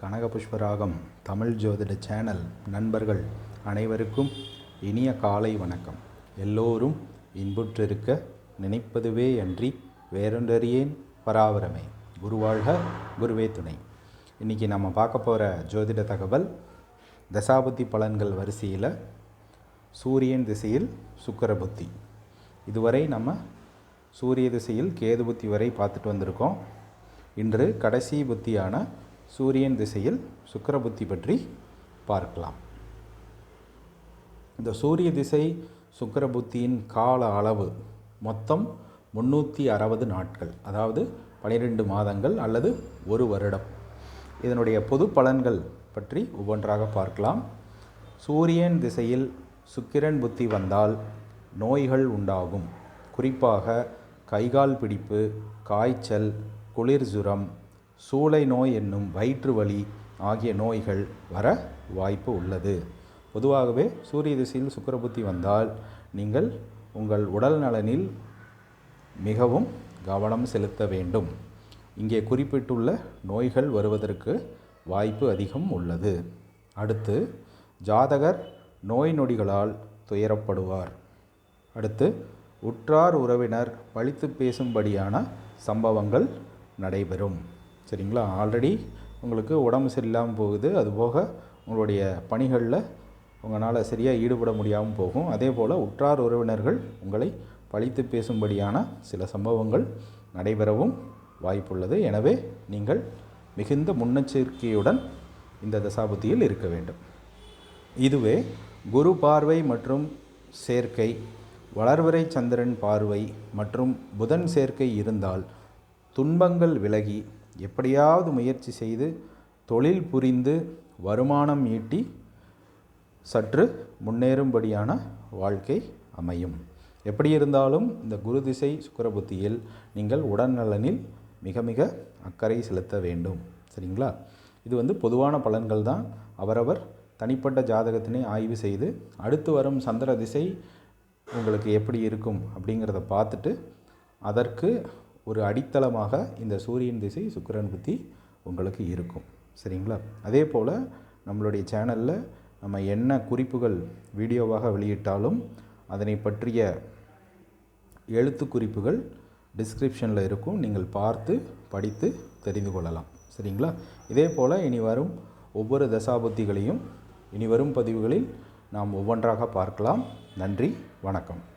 கனகபுஷ்பராகம் தமிழ் ஜோதிட சேனல் நண்பர்கள் அனைவருக்கும் இனிய காலை வணக்கம். எல்லோரும் இன்புற்றிருக்க நினைப்பதுவே அன்றி வேறொன்றறியேன் பராவரமே குருவாழ்க குருவே துணை. இன்றைக்கி நம்ம பார்க்க போகிற ஜோதிட தகவல் தசாபுத்தி பலன்கள் வரிசையில் சூரியன் திசையில் சுக்கர புத்தி. இதுவரை நம்ம சூரிய திசையில் கேது புத்தி வரை பார்த்துட்டு வந்திருக்கோம். இன்று கடைசி புத்தியான சூரியன் திசையில் சுக்கிர புத்தி பற்றி பார்க்கலாம். இந்த சூரிய திசை சுக்கிர புத்தியின் கால அளவு மொத்தம் முந்நூற்றி அறுபது நாட்கள் அதாவது பனிரெண்டு மாதங்கள் அல்லது ஒரு வருடம். இதனுடைய பொது பலன்கள் பற்றி ஒவ்வொன்றாக பார்க்கலாம். சூரியன் திசையில் சுக்கிரன் புத்தி வந்தால் நோய்கள் உண்டாகும். குறிப்பாக கைகால் பிடிப்பு காய்ச்சல் குளிர் ஜுரம் சூளை நோய் என்னும் வயிற்று வலி ஆகிய நோய்கள் வர வாய்ப்பு உள்ளது. பொதுவாகவே சூரிய திசையில் சுக்கிர புத்தி வந்தால் நீங்கள் உங்கள் உடல் நலனில் மிகவும் கவனம் செலுத்த வேண்டும். இங்கே குறிப்பிட்டுள்ள நோய்கள் வருவதற்கு வாய்ப்பு அதிகம் உள்ளது. அடுத்து ஜாதகர் நோய் நொடிகளால் துயரப்படுவார். அடுத்து உற்றார் உறவினர் பழித்து பேசும்படியான சம்பவங்கள் நடைபெறும். சரிங்களா? ஆல்ரெடி உங்களுக்கு உடம்பு சரியில்லாமல் போகுது. அதுபோக உங்களுடைய பணிகளில் உங்களால் சரியாக ஈடுபட முடியாமல் போகும். அதே போல் உற்றார் உறவினர்கள் உங்களை பழித்து பேசும்படியான சில சம்பவங்கள் நடைபெறவும் வாய்ப்புள்ளது. எனவே நீங்கள் மிகுந்த முன்னெச்சரிக்கையுடன் இந்த தசாபுத்தியில் இருக்க வேண்டும். இதுவே குரு பார்வை மற்றும் சேர்க்கை வளர்வரை சந்திரன் பார்வை மற்றும் புதன் சேர்க்கை இருந்தால் துன்பங்கள் விலகி எப்படியாவது முயற்சி செய்து தொழில் புரிந்து வருமானம் ஈட்டி சற்று முன்னேறும்படியான வாழ்க்கை அமையும். எப்படி இருந்தாலும் இந்த குரு திசை சுக்கரபுத்தியில் நீங்கள் உடல்நலனில் மிக மிக அக்கறை செலுத்த வேண்டும். சரிங்களா? இது வந்து பொதுவான பலன்கள் தான். அவரவர் தனிப்பட்ட ஜாதகத்தினை ஆய்வு செய்து அடுத்து வரும் சந்திர திசை உங்களுக்கு எப்படி இருக்கும் அப்படிங்கிறத பார்த்துட்டு அதற்கு ஒரு அடித்தளமாக இந்த சூரியன் திசை சுக்கிரன் புத்தி உங்களுக்கு இருக்கும். சரிங்களா? அதே போல் நம்மளுடைய சேனலில் நம்ம என்ன குறிப்புகள் வீடியோவாக வெளியிட்டாலும் அதனை பற்றிய எழுத்து குறிப்புகள் டிஸ்கிரிப்ஷனில் இருக்கும். நீங்கள் பார்த்து படித்து தெரிந்து கொள்ளலாம். சரிங்களா? இதே போல் இனி வரும் ஒவ்வொரு தசாபுத்திகளையும் இனி வரும் பதிவுகளில் நாம் ஒவ்வொன்றாக பார்க்கலாம். நன்றி வணக்கம்.